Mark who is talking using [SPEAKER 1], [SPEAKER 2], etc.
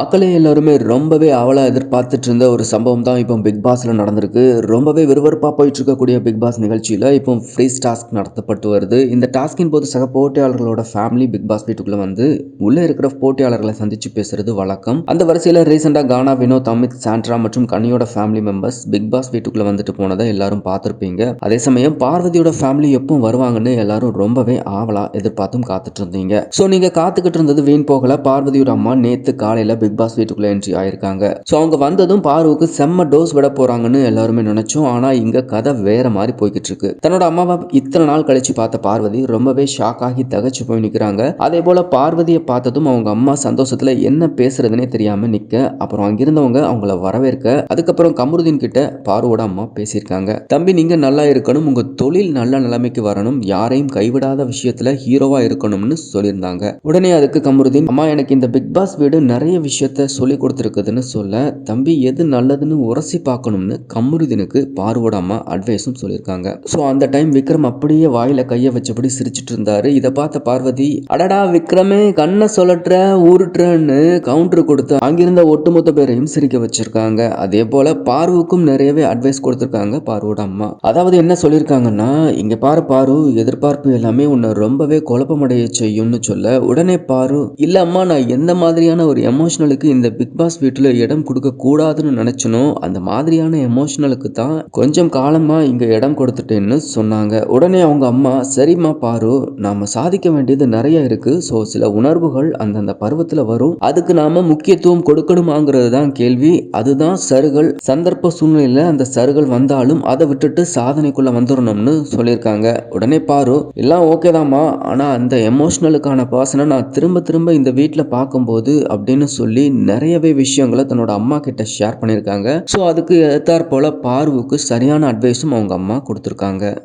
[SPEAKER 1] மக்களே எல்லாருமே ரொம்பவே அவளா எதிர்பார்த்துட்டு இருந்த ஒரு சம்பவம் தான் இப்போ பிக் பாஸில் நடந்திருக்கு. ரொம்பவே விறுவிறுப்பாக போயிட்டு இருக்கக்கூடிய பிக் பாஸ் நிகழ்ச்சியில் இப்போ ஃப்ரீ டாஸ்க் நடத்தப்பட்டு வருது. இந்த டாஸ்கின் போது சக போட்டியாளர்களோட ஃபேமிலி பிக் பாஸ் வீட்டுக்குள்ளே வந்து உள்ளே இருக்கிற போட்டியாளர்களை சந்திச்சு பேசுறது வழக்கம். அந்த வரிசையில் ரீசெண்டாக கானா வினோத் அமித் சாண்ட்ரா மற்றும் கனியோட ஃபேமிலி மெம்பர்ஸ் பிக் பாஸ் வீட்டுக்குள்ளே வந்துட்டு போனதை எல்லாரும் பார்த்துருப்பீங்க. அதே சமயம் பார்வதியோட ஃபேமிலி எப்போ வருவாங்கன்னு எல்லாரும் ரொம்பவே ஆவலா எதிர்பார்த்தும் காத்துட்டு இருந்தீங்க ஸோ நீங்கள் காத்துக்கிட்டு இருந்தது வீண் போகல. பார்வதியோட அம்மா நேற்று காலையில் பிக் பாஸ் வீட்டுக்குள்ள என்ட்ரி ஆயிருக்காங்க. ஸோ அவங்க வந்ததும் பார்வுக்கு செம்ம டோஸ் விட போறாங்கன்னு எல்லாருமே நினைச்சோம். ஆனா இங்க கதை வேற மாதிரி போய்கிட்டு இருக்கு தன்னோட அம்மாவை இத்தனை நாள் கழிச்சு பார்த்த பார்வதி ரொம்பவே ஷாக் ஆகி தகச்சு போய் நிற்கிறாங்க அதே போல பார்வதியை பார்த்ததும் அவங்க அம்மா சந்தோஷத்துல என்ன பேசுறதுனே தெரியாம நிக்க அப்புறம் அங்கிருந்தவங்க அவங்கள வரவேற்க அதுக்கப்புறம் கமருதீன் கிட்ட பார்வோட அம்மா பேசியிருக்காங்க. தம்பி நீங்க நல்லா இருக்கணும். உங்க தொழில் நல்ல நிலைமைக்கு வரணும். யாரையும் கைவிடாத விஷயத்துல ஹீரோவா இருக்கணும்னு சொல்லியிருந்தாங்க. உடனே அதுக்கு கமருதீன் அம்மா எனக்கு இந்த பிக் பாஸ் வீடு நிறைய விஷயம் விஷயத்த சொல்லி கொடுத்துருக்குதுன்னு சொல்ல தம்பி எது நல்லதுன்னு உரசி பார்க்கணும்னு கமருதீனுக்கு பார்வோட அட்வைஸும் சொல்லியிருக்காங்க. ஸோ அந்த டைம் விக்ரம் அப்படியே வாயில கையை வச்சபடி சிரிச்சிட்டு இருந்தாரு. இதை பார்த்த பார்வதி அடடா விக்ரமே கண்ணை சொல்லட்டுற ஊருட்டுறன்னு கவுண்டர் கொடுத்து அங்கிருந்த ஒட்டுமொத்த பேரையும் சிரிக்க வச்சிருக்காங்க. அதே போல பார்வுக்கும் நிறையவே அட்வைஸ் கொடுத்துருக்காங்க பார்வோட அம்மா அதாவது என்ன சொல்லியிருக்காங்கன்னா இங்க பாரு பாரு எதிர்பார்ப்பு எல்லாமே உன்னை ரொம்பவே குழப்பமடைய செய்யும்னு சொல்ல உடனே பாரு இல்ல அம்மா நான் எந்த மாதிரியான ஒரு எமோஷன் எமோஷனலுக்கு இந்த பிக் பாஸ் வீட்டில் இடம் கொடுக்க கூடாதுன்னு நினைச்சனோ அந்த மாதிரியான எமோஷனலுக்கு தான் கொஞ்சம் காலமா இங்க இடம் கொடுத்துட்டேன்னு சொன்னாங்க. உடனே அவங்க அம்மா சரிம்மா பாரு நாம சாதிக்க வேண்டியது நிறைய இருக்கு. ஸோ சில உணர்வுகள் அந்தந்த பருவத்தில் வரும். அதுக்கு நாம முக்கியத்துவம் கொடுக்கணுமாங்கிறது தான் கேள்வி. அதுதான் சருகள். சந்தர்ப்ப சூழ்நிலையில் அந்த சருகள் வந்தாலும் அதை விட்டுட்டு சாதனைக்குள்ள வந்துடணும்னு சொல்லியிருக்காங்க. உடனே பாரு எல்லாம் ஓகே தாம்மா. ஆனால் அந்த எமோஷனலுக்கான பர்சனை நான் திரும்ப திரும்ப இந்த வீட்டில் பார்க்கும்போது அப்படின்னு சொல்லி நிறையவே விஷயங்களை தன்னோட அம்மா கிட்ட ஷேர் பண்ணியிருக்காங்க. ஸோ அதுக்கு ஏத்தாற் போல பார்வுக்கு சரியான அட்வைஸும் அவங்க அம்மா கொடுத்துருக்காங்க.